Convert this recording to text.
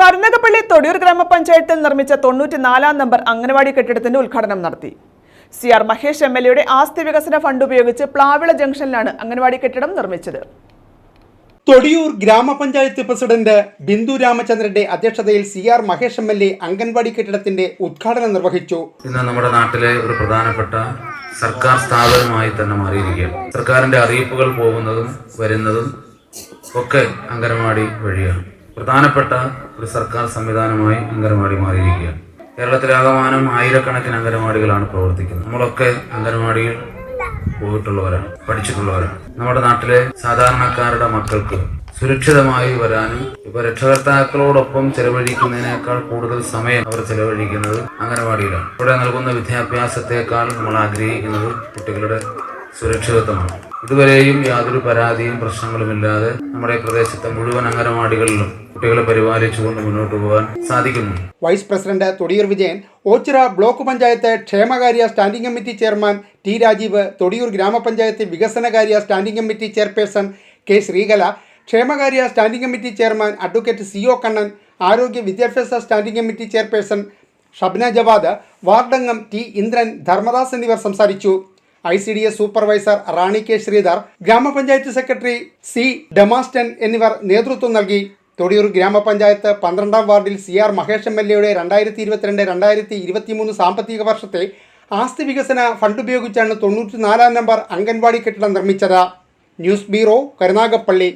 കരുനകപ്പള്ളി തൊടിയൂർ ഗ്രാമപഞ്ചായത്തിൽ നിർമ്മിച്ച തൊണ്ണൂറ്റിനാലാം നമ്പർ അംഗനവാടി കെട്ടിടത്തിന്റെ ഉദ്ഘാടനം നടത്തി. C R Mahesh M L എയുടെ ആസ്തി വികസന ഫണ്ട് ഉപയോഗിച്ച് പ്ലാവിള ജംഗ്ഷനിലാണ് അംഗനവാടി കെട്ടിടം നിർമ്മിച്ചത്. തൊടിയൂർ ഗ്രാമപഞ്ചായത്ത് പ്രസിഡന്റ് ബിന്ദു രാമചന്ദ്രന്റെ അധ്യക്ഷതയിൽ C R Mahesh M L A anganwadi കെട്ടിടത്തിന്റെ ഉദ്ഘാടനം നിർവഹിച്ചു. ഇന്ന് നമ്മുടെ നാട്ടിലെ ഒരു പ്രധാനപ്പെട്ട സർക്കാർ സ്ഥാപനമായി തന്നെ മാറിയിരിക്കുകയാണ്. സർക്കാരിന്റെ അറിയിപ്പുകൾ പോകുന്നതും വരുന്നതും ഒക്കെ അംഗനവാടി വഴിയാണ്. പ്രധാനപ്പെട്ട ഒരു സർക്കാർ സംവിധാനമായി അംഗനവാടി മാറിയിരിക്കുകയാണ്. കേരളത്തിലാകമാനം ആയിരക്കണക്കിന് അംഗനവാടികളാണ് പ്രവർത്തിക്കുന്നത്. നമ്മളൊക്കെ അംഗനവാടിയിൽ പോയിട്ടുള്ളവരാണ് പഠിച്ചിട്ടുള്ളവരാണ്. നമ്മുടെ നാട്ടിലെ സാധാരണക്കാരുടെ മക്കൾക്ക് സുരക്ഷിതമായി വരാനും ഇപ്പൊ രക്ഷകർത്താക്കളോടൊപ്പം ചെലവഴിക്കുന്നതിനേക്കാൾ കൂടുതൽ സമയം അവർ ചെലവഴിക്കുന്നത് അംഗനവാടിയിലാണ് ഇവിടെ നൽകുന്ന വിദ്യാഭ്യാസത്തെക്കാൾ നമ്മൾ ആഗ്രഹിക്കുന്നത് കുട്ടികളുടെ സുരക്ഷിതത്വമാണ്. ഇതുവരെയും യാതൊരു പരാതിയും പ്രശ്നങ്ങളുമില്ലാതെ നമ്മുടെ പ്രദേശത്തെ മുഴുവൻ അംഗനവാടികളിലും കുട്ടികളെ പരിപാലിച്ചുകൊണ്ട് മുന്നോട്ട് പോകാൻ സാധിക്കുന്നു. Vice president Thodiyoor Vijayan Ochira block panchayat ക്ഷേമകാര്യ standing committee chairman T Rajeev Thodiyoor grama panchayat വികസനകാര്യ standing committee chairperson K Sreekala ക്ഷേമകാര്യ standing committee chairman advocate C O Kannan ആരോഗ്യ വിദ്യാഭ്യാസ standing committee chairperson Shabna Javad വാർഡംഗം T Indran Dharmadas എന്നിവർ സംസാരിച്ചു. I C D S supervisor Rani K Sreedhar grama panchayat secretary C ഡെമാസ്റ്റൻ എന്നിവർ നേതൃത്വം നൽകി. തൊടിയൂർ ഗ്രാമപഞ്ചായത്ത് പന്ത്രണ്ടാം വാർഡിൽ C R Mahesh M L എയുടെ രണ്ടായിരത്തി ഇരുപത്തിരണ്ട് രണ്ടായിരത്തി ഇരുപത്തിമൂന്ന് സാമ്പത്തിക വർഷത്തെ ആസ്തി വികസന ഫണ്ട് ഉപയോഗിച്ചാണ് തൊണ്ണൂറ്റിനാലാം നമ്പർ അംഗൻവാടി കെട്ടിടം നിർമ്മിച്ചത്. News bureau Karunagappally.